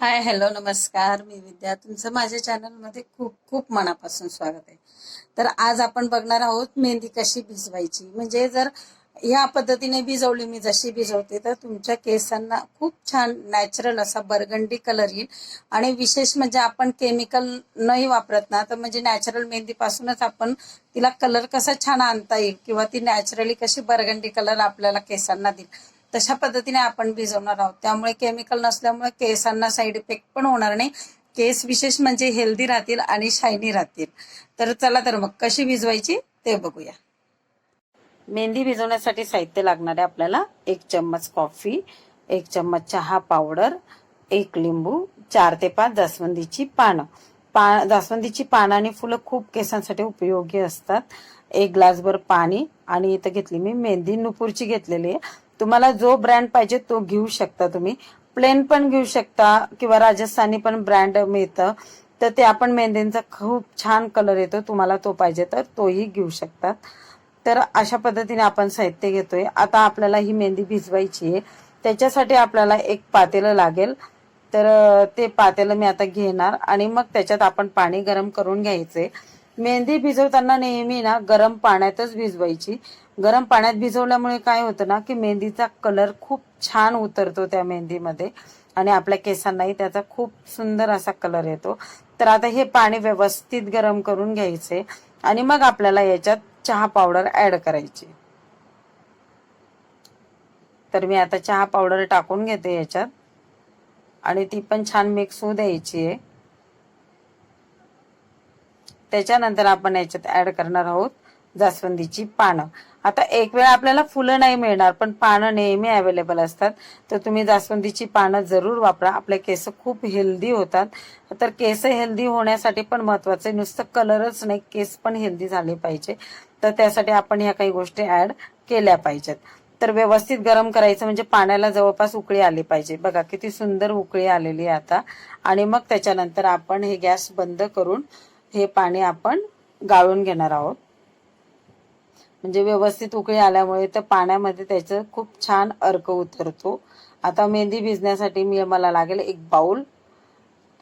Hi hello नमस्कार. मी विद्या. तुमचं माझ्या चॅनलमध्ये खूप खूप मनापासून स्वागत आहे. तर आज आपण बघणार आहोत मेहंदी कशी भिजवायची. म्हणजे जर ह्या पद्धतीने भिजवली मी जशी भिजवते तर तुमच्या केसांना खूप छान नॅचरल असा बरगंडी कलर येईल. आणि विशेष म्हणजे आपण केमिकल नाही वापरत ना तर म्हणजे नॅचरल मेहंदीपासूनच आपण तिला कलर कसा छान आणता येईल किंवा ती नॅचरली कशी बरगंडी कलर आपल्याला केसांना देईल. तशा पद्धतीने आपण भिजवणार आहोत. त्यामुळे केमिकल नसल्यामुळे केसांना साईड इफेक्ट पण होणार नाही. केस विशेष म्हणजे हेल्दी राहतील आणि शायनी राहतील. तर चला तर मग कशी भिजवायची ते बघूया. मेहंदी भिजवण्यासाठी साहित्य लागणारे आपल्याला. एक चम्मच कॉफी एक चम्मच चहा पावडर एक लिंबू चार ते पाच जास्वंदीची पानं. पा जास्वंदीची पानं आणि फुलं खूप केसांसाठी उपयोगी असतात. एक ग्लासभर पाणी आणि इथं घेतली मी मेहंदी नुपूरची घेतलेली आहे. तुम्हाला जो ब्रँड पाहिजे तो घेऊ शकता तुम्ही. प्लेन पण घेऊ शकता किंवा राजस्थानी पण ब्रँड मिळतं. तर ते आपण मेहंदींचा खूप छान कलर येतो. तुम्हाला तो पाहिजे तर तोही घेऊ शकतात तर अशा पद्धतीने आपण साहित्य घेतोय. आता आपल्याला ही मेहंदी भिजवायची आहे. त्याच्यासाठी आपल्याला एक पातेलं लागेल. तर ते पातेलं मी आता घेणार आणि मग त्याच्यात आपण पाणी गरम करून घ्यायचंय. मेहंदी भिजवताना नेहमी ना गरम पाण्यातच भिजवायची. गरम पाण्यात भिजवल्यामुळे काय होतं ना की मेहंदीचा कलर खूप छान उतरतो त्या मेहंदीमध्ये. आणि आपल्या केसांनाही त्याचा खूप सुंदर असा कलर येतो. तर आता हे पाणी व्यवस्थित गरम करून घ्यायचे. आणि मग आपल्याला याच्यात चहा पावडर ऍड करायची. तर मी आता चहा पावडर टाकून घेते याच्यात. आणि ती पण छान मिक्स होऊ द्यायची आहे. त्याच्यानंतर आपण याच्यात ऍड करणार आहोत जास्वंदीची पानं. आता एक वेळ आपल्याला फुलं नाही मिळणार पण पानं नेहमी अवेलेबल असतात. तर तुम्ही जास्वंदीची पानं जरूर वापरा. आपले केस खूप हेल्दी होतात. तर केस हेल्दी होण्यासाठी पण महत्वाचं नुसतं कलरच नाही केस पण हेल्दी झाले पाहिजे. तर त्यासाठी आपण ह्या काही गोष्टी ऍड केल्या पाहिजेत. तर व्यवस्थित गरम करायचं म्हणजे पाण्याला जवळपास उकळी आली पाहिजे. बघा किती सुंदर उकळी आलेली आहे आता. आणि मग त्याच्यानंतर आपण हे गॅस बंद करून हे पाणी आपण गाळून घेणार आहोत. म्हणजे व्यवस्थित उकळी आल्यामुळे तर पाण्यामध्ये त्याचं खूप छान अर्क उतरतो. आता मेहंदी भिजण्यासाठी मी मला लागेल एक बाउल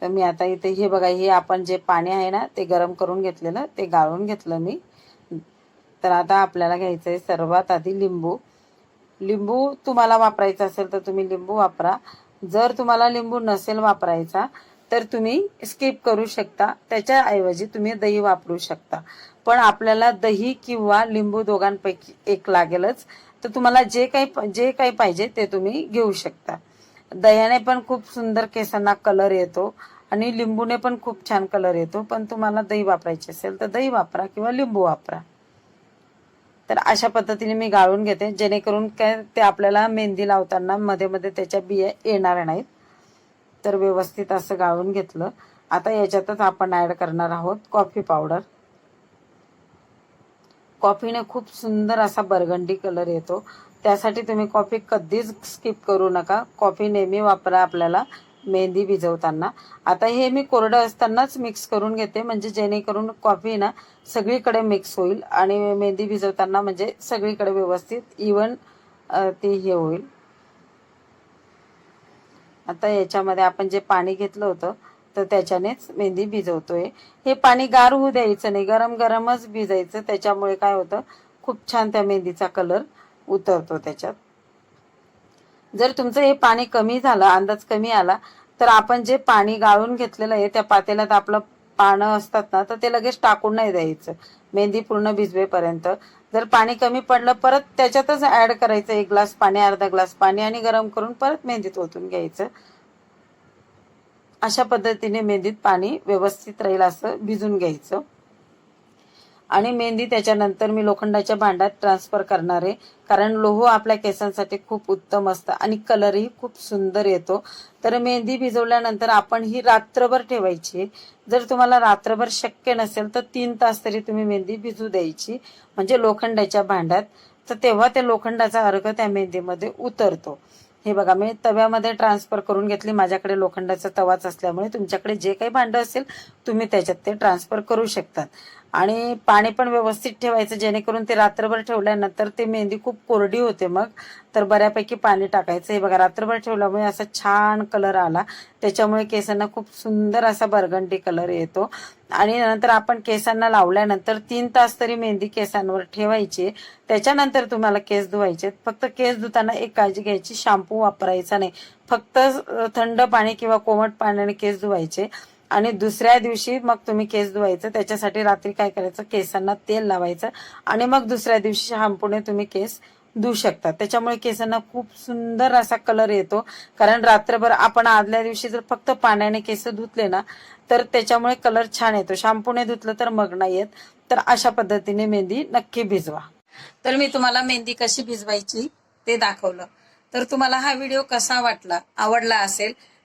तर मी आता इथे हे बघा हे आपण जे पाणी आहे ना ते गरम करून घेतलेलं ते गाळून घेतलं मी. तर आता आपल्याला घ्यायचं आहे सर्वात आधी लिंबू. लिंबू तुम्हाला वापरायचा असेल तर तुम्ही लिंबू वापरा. जर तुम्हाला लिंबू नसेल वापरायचा तर तुम्ही स्किप करू शकता. त्याच्याऐवजी तुम्ही दही वापरू शकता. पण आपल्याला दही किंवा लिंबू दोघांपैकी एक लागेलच. तर तुम्हाला जे काही जे काही पाहिजे ते तुम्ही घेऊ शकता. दह्याने पण खूप सुंदर केसांना कलर येतो आणि लिंबूने पण खूप छान कलर येतो. पण तुम्हाला दही वापरायची असेल तर दही वापरा किंवा लिंबू वापरा. तर अशा पद्धतीने मी गाळून घेते. जेणेकरून काय ते आपल्याला मेहंदी लावताना मध्ये मध्ये त्याच्या बिया येणार नाहीत. तर व्यवस्थित असं गाळून घेतलं. आता याच्यातच आपण ऍड करणार आहोत कॉफी पावडर कॉफीने खूप सुंदर असा बरगंडी कलर येतो. त्यासाठी तुम्ही कॉफी कधीच स्किप करू नका. कॉफी नेहमी वापरा आपल्याला मेहंदी भिजवताना. आता हे मी कोरडं असतानाच मिक्स करून घेते. म्हणजे जेणेकरून कॉफी ना सगळीकडे मिक्स होईल आणि मेहंदी भिजवताना म्हणजे सगळीकडे व्यवस्थित इवन ती हे होईल. आता याच्यामध्ये आपण जे पाणी घेतलं होतं तर त्याच्यानेच मेहंदी भिजवतोय. हे पाणी गार होऊ द्यायचं नाही गरम गरमच भिजायचं. त्याच्यामुळे काय होतं? खूप छान त्या मेहंदीचा कलर उतरतो त्याच्यात. जर तुमचं हे पाणी कमी झालं अंदाज कमी आला तर आपण जे पाणी गाळून घेतलेलं आहे त्या पातेल्यात आपलं पानं असतात ना तर ते लगेच टाकून नाही द्यायचं. मेहंदी पूर्ण भिजवेपर्यंत. जर पाणी कमी पडलं परत त्याच्यातच ऍड करायचं एक ग्लास पाणी अर्धा ग्लास पाणी आणि गरम करून परत मेहंदीत ओतून घ्यायचं. अशा पद्धतीने मेहंदीत पाणी व्यवस्थित राहील असं भिजून घ्यायचं. आणि मेहंदी त्याच्यानंतर मी लोखंडाच्या भांड्यात ट्रान्सफर करणार आहे. कारण लोह आपल्या केसांसाठी खूप उत्तम असतं आणि कलरही खूप सुंदर येतो. तर मेहंदी भिजवल्यानंतर आपण ही रात्रभर ठेवायची. जर तुम्हाला रात्रभर शक्य नसेल तर तीन तास तरी तुम्ही मेहंदी भिजू द्यायची. म्हणजे लोखंडाच्या भांड्यात. तर तेव्हा त्या लोखंडाचा अर्घ त्या मेहंदीमध्ये उतरतो. हे बघा मी तव्यामध्ये ट्रान्सफर करून घेतली. माझ्याकडे लोखंडाचा तवाच असल्यामुळे तुमच्याकडे जे काही भांडं असेल तुम्ही त्याच्यात ते ट्रान्सफर करू शकतात. आणि पाणी पण व्यवस्थित ठेवायचं जेणेकरून ते रात्रभर ठेवल्यानंतर ते मेहंदी खूप कोरडी होते मग. तर बऱ्यापैकी पाणी टाकायचं. हे बघा रात्रभर ठेवल्यामुळे असा छान कलर आला. त्याच्यामुळे केसांना खूप सुंदर असा बर्गंडी कलर येतो. आणि नंतर आपण केसांना लावल्यानंतर तीन तास तरी मेहंदी केसांवर ठेवायची. त्याच्यानंतर तुम्हाला केस धुवायचे. फक्त केस धुताना एक काळजी घ्यायची. शॅम्पू वापरायचा नाही. फक्त थंड पाणी किंवा कोमट पाण्याने केस धुवायचे. आणि दुसऱ्या दिवशी मग तुम्ही केस धुवायचं त्याच्यासाठी रात्री काय करायचं? केसांना तेल लावायचं आणि मग दुसऱ्या दिवशी शॅम्पूने तुम्ही केस धुवू शकता. त्याच्यामुळे केसांना खूप सुंदर असा कलर येतो. कारण रात्रभर आपण आदल्या दिवशी जर फक्त पाण्याने केस धुतले ना तर त्याच्यामुळे कलर छान येतो. शॅम्पूने धुतलं तर मग नाही येत. तर अशा पद्धतीने मेहंदी नक्की भिजवा. तर मी तुम्हाला मेहंदी कशी भिजवायची ते दाखवलं. तर तुम्हाला हा व्हिडिओ कसा वाटला आवडला असेल